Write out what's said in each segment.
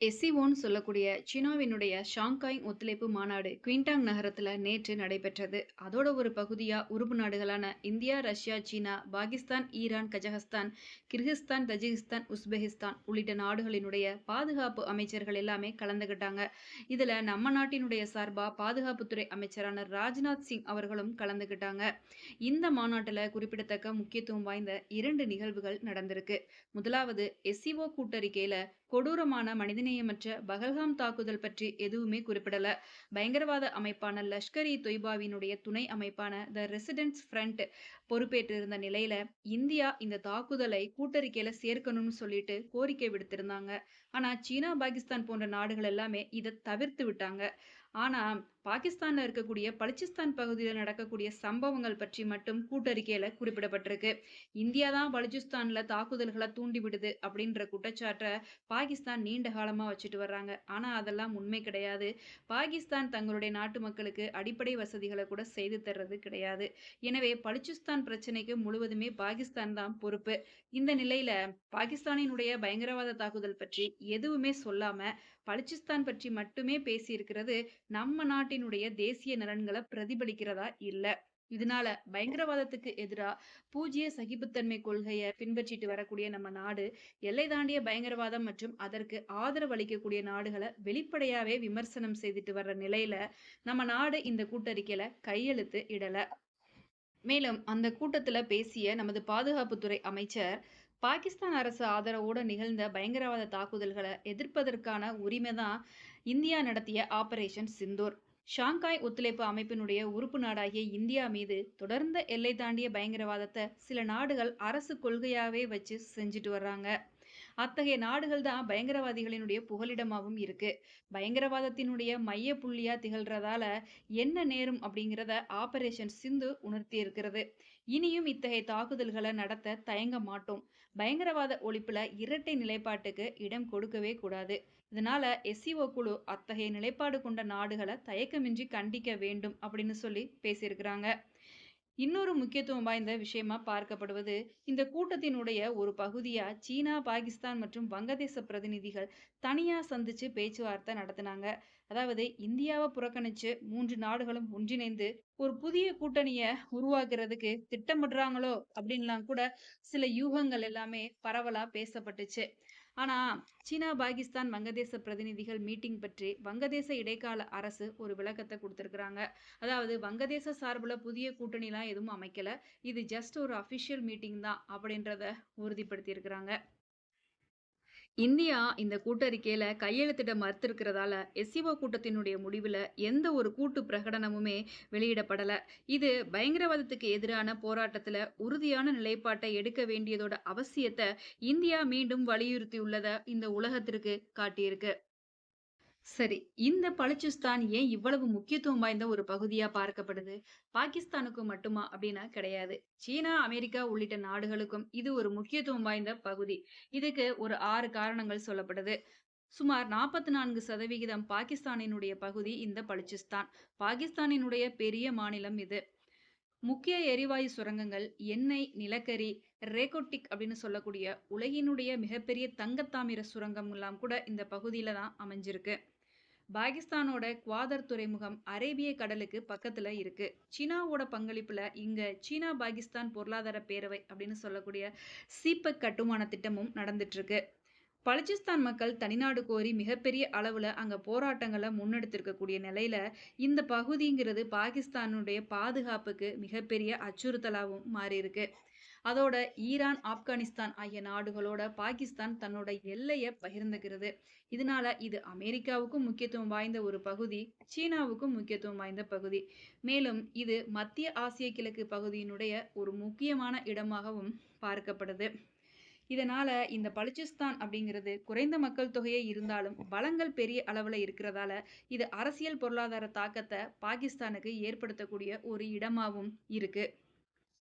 எஸ்சிஓன்னு சொல்லக்கூடிய சீனாவினுடைய ஷாங்காய் ஒத்துழைப்பு மாநாடு குவிண்டாங் நகரத்தில் நேற்று நடைபெற்றது. அதோட ஒரு பகுதியாக உறுப்பு நாடுகளான India Russia China Pakistan Iran Kazakhstan Kyrgyzstan Tajikistan Uzbekistan உள்ளிட்ட நாடுகளினுடைய பாதுகாப்பு அமைச்சர்கள் எல்லாமே கலந்துகிட்டாங்க. இதில் நம்ம நாட்டினுடைய சார்பாக பாதுகாப்புத்துறை அமைச்சரான ராஜ்நாத் சிங் அவர்களும் கலந்துகிட்டாங்க. இந்த மாநாட்டில் குறிப்பிடத்தக்க முக்கியத்துவம் வாய்ந்த இரண்டு நிகழ்வுகள் நடந்திருக்கு. முதலாவது எஸ்சிஓ கூட்டறிக்கையில் கொடூரமான மனிதநேயமற்ற பகல்காம் தாக்குதல் பற்றி எதுவுமே குறிப்பிடல. பயங்கரவாத அமைப்பான லஷ்கர் இ தொய்பாவினுடைய துணை அமைப்பான த ரெசிடென்ட்ஸ் ஃப்ரண்ட் பொறுப்பேற்றிருந்த நிலையில இந்தியா இந்த தாக்குதலை கூட்டறிக்கையில சேர்க்கணும்னு சொல்லிட்டு கோரிக்கை விடுத்திருந்தாங்க. ஆனா சீனா பாகிஸ்தான் போன்ற நாடுகள் எல்லாமே இதை தவிர்த்து விட்டாங்க. ஆனா பாகிஸ்தானில் இருக்கக்கூடிய பலுச்சிஸ்தான் பகுதியில் நடக்கக்கூடிய சம்பவங்கள் பற்றி மட்டும் கூட்டறிக்கையில் குறிப்பிடப்பட்டிருக்கு. இந்தியா தான் பலுச்சிஸ்தானில் தாக்குதல்களை தூண்டி விடுது அப்படின்ற குற்றச்சாட்டை பாகிஸ்தான் நீண்ட காலமாக வச்சுட்டு வர்றாங்க. ஆனால் அதெல்லாம் உண்மை கிடையாது. பாகிஸ்தான் தங்களுடைய நாட்டு மக்களுக்கு அடிப்படை வசதிகளை கூட செய்து தர்றது கிடையாது. எனவே பலுச்சிஸ்தான் பிரச்சனைக்கு முழுவதுமே பாகிஸ்தான் தான் பொறுப்பு. இந்த நிலையில பாகிஸ்தானினுடைய பயங்கரவாத தாக்குதல் பற்றி எதுவுமே சொல்லாமல் பலுச்சிஸ்தான் பற்றி மட்டுமே பேசியிருக்கிறது நம்ம நாட்டினுடைய தேசிய நலன்களை பிரதிபலிக்கிறதா இல்ல. இதனால பயங்கரவாதத்துக்கு எதிரா பூஜ்ய சகிப்புத்தன்மை கொள்கையை பின்பற்றிட்டு வரக்கூடிய நம்ம நாடு எல்லை தாண்டிய பயங்கரவாதம் மற்றும் அதற்கு ஆதரவு அளிக்கக்கூடிய நாடுகளை வெளிப்படையாவே விமர்சனம் செய்துட்டு வர்ற நிலையில நம்ம நாடு இந்த கூட்டறிக்கையில கையெழுத்து இடல. மேலும் அந்த கூட்டத்துல பேசிய நமது பாதுகாப்புத்துறை அமைச்சர் பாகிஸ்தான் அரசு ஆதரவோடு நிகழ்ந்த பயங்கரவாத தாக்குதல்களை எதிர்ப்பதற்கான உரிமை தான் இந்தியா நடத்திய ஆபரேஷன் சிந்தூர். ஷாங்காய் ஒத்துழைப்பு அமைப்பினுடைய உறுப்பு நாடாகிய இந்தியா மீது தொடர்ந்த எல்லை தாண்டிய பயங்கரவாதத்தை சில நாடுகள் அரசு கொள்கையாகவே வச்சு செஞ்சுட்டு வர்றாங்க. அத்தகைய நாடுகள் தான் பயங்கரவாதிகளினுடைய புகலிடமாகவும் இருக்கு. பயங்கரவாதத்தினுடைய மைய புள்ளியா திகழ்றதால என்ன நேரும் அப்படிங்கிறத ஆபரேஷன் சிந்து உணர்த்தி இருக்கிறது. இனியும் இத்தகைய தாக்குதல்களை நடத்த தயங்க மாட்டோம். பயங்கரவாத ஒழிப்புல இரட்டை நிலைப்பாட்டுக்கு இடம் கொடுக்கவே கூடாது. இதனால எஸ்சிஓ குழு அத்தகைய நிலைப்பாடு கொண்ட நாடுகளை தயக்கமின்றி கண்டிக்க வேண்டும் அப்படின்னு சொல்லி பேசியிருக்கிறாங்க. இன்னொரு முக்கியத்துவம் வாய்ந்த விஷயமா பார்க்கப்படுவது இந்த கூட்டத்தினுடைய ஒரு பகுதியா சீனா பாகிஸ்தான் மற்றும் வங்கதேச பிரதிநிதிகள் தனியா சந்திச்சு பேச்சுவார்த்தை நடத்தினாங்க. அதாவது இந்தியாவை புறக்கணிச்சு மூன்று நாடுகளும் ஒன்றிணைந்து ஒரு புதிய கூட்டணிய உருவாக்குறதுக்கு திட்டமிடுறாங்களோ அப்படின்லாம் கூட சில யூகங்கள் எல்லாமே பரவலா பேசப்பட்டுச்சு. ஆனால் சீனா பாகிஸ்தான் வங்கதேச பிரதிநிதிகள் மீட்டிங் பற்றி வங்கதேச இடைக்கால அரசு ஒரு விளக்கத்தை கொடுத்துருக்குறாங்க. அதாவது வங்கதேச சார்பில் புதிய கூட்டணிலாம் எதுவும் அமைக்கலை. இது ஜஸ்ட் ஒரு அஃபிஷியல் மீட்டிங் தான் அப்படின்றத உறுதிப்படுத்தியிருக்கிறாங்க. இந்தியா இந்த கூட்டறிக்கையில கையெழுத்திட மறுத்திருக்கிறதால எஸ்சிஓ கூட்டத்தினுடைய முடிவுல எந்த ஒரு கூட்டு பிரகடனமுமே வெளியிடப்படல. இது பயங்கரவாதத்துக்கு எதிரான போராட்டத்துல உறுதியான நிலைப்பாட்டை எடுக்க வேண்டியதோட அவசியத்தை இந்தியா மீண்டும் வலியுறுத்தியுள்ளத இந்த உலகத்திற்கு காட்டியிருக்கு. சரி இந்த பலுச்சிஸ்தான் ஏன் இவ்வளவு முக்கியத்துவம் வாய்ந்த ஒரு பகுதியா பார்க்கப்படுது? பாகிஸ்தானுக்கு மட்டுமா அப்படின்னா கிடையாது. சீனா அமெரிக்கா உள்ளிட்ட நாடுகளுக்கும் இது ஒரு முக்கியத்துவம் வாய்ந்த பகுதி. இதுக்கு ஒரு ஆறு காரணங்கள் சொல்லப்படுது. சுமார் நாற்பத்தி நான்கு சதவிகிதம் பாகிஸ்தானினுடைய பகுதி இந்த பலுச்சிஸ்தான் பாகிஸ்தானினுடைய பெரிய மாநிலம் இது. முக்கிய எரிவாயு சுரங்கங்கள் எண்ணெய் நிலக்கரி ரேகோட்டிக் அப்படின்னு சொல்லக்கூடிய உலகினுடைய மிகப்பெரிய தங்கத்தாமிர சுரங்கம் எல்லாம் கூட இந்த பகுதியில தான் அமைஞ்சிருக்கு. பாகிஸ்தானோட குவாதர் துறைமுகம் அரேபிய கடலுக்கு பக்கத்துல இருக்கு. சீனாவோட பங்களிப்புல இங்க சீனா பாகிஸ்தான் பொருளாதார பேரவை அப்படின்னு சொல்லக்கூடிய சீபக் கட்டுமான திட்டமும் நடந்துட்டு இருக்கு பலுச்சிஸ்தான் மக்கள் தனிநாடு கோரி மிகப்பெரிய அளவில் அங்கே போராட்டங்களை முன்னெடுத்திருக்கக்கூடிய நிலையில் இந்த பகுதிங்கிறது பாகிஸ்தானுடைய பாதுகாப்புக்கு மிகப்பெரிய அச்சுறுத்தலாகவும் மாறியிருக்கு. அதோட ஈரான் ஆப்கானிஸ்தான் ஆகிய நாடுகளோட பாகிஸ்தான் தன்னோட எல்லையை பகிர்ந்துக்கிறது இதனால இது அமெரிக்காவுக்கும் முக்கியத்துவம் வாய்ந்த ஒரு பகுதி சீனாவுக்கும் முக்கியத்துவம் வாய்ந்த பகுதி. மேலும் இது மத்திய ஆசிய கிழக்கு பகுதியினுடைய ஒரு முக்கியமான இடமாகவும் பார்க்கப்படுது. இதனால இந்த பலுச்சிஸ்தான் அப்படிங்கிறது குறைந்த மக்கள் தொகையே இருந்தாலும் வளங்கள் பெரிய அளவில் இருக்கிறதால இது அரசியல் பொருளாதார தாக்கத்தை பாகிஸ்தானுக்கு ஏற்படுத்தக்கூடிய ஒரு இடமாகவும் இருக்குது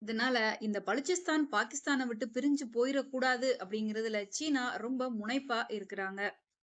இதனால இந்த பலுச்சிஸ்தான் பாகிஸ்தானை விட்டு பிரிஞ்சு போயிடக்கூடாது அப்படிங்கிறதுல சீனா ரொம்ப முனைப்பா இருக்கிறாங்க.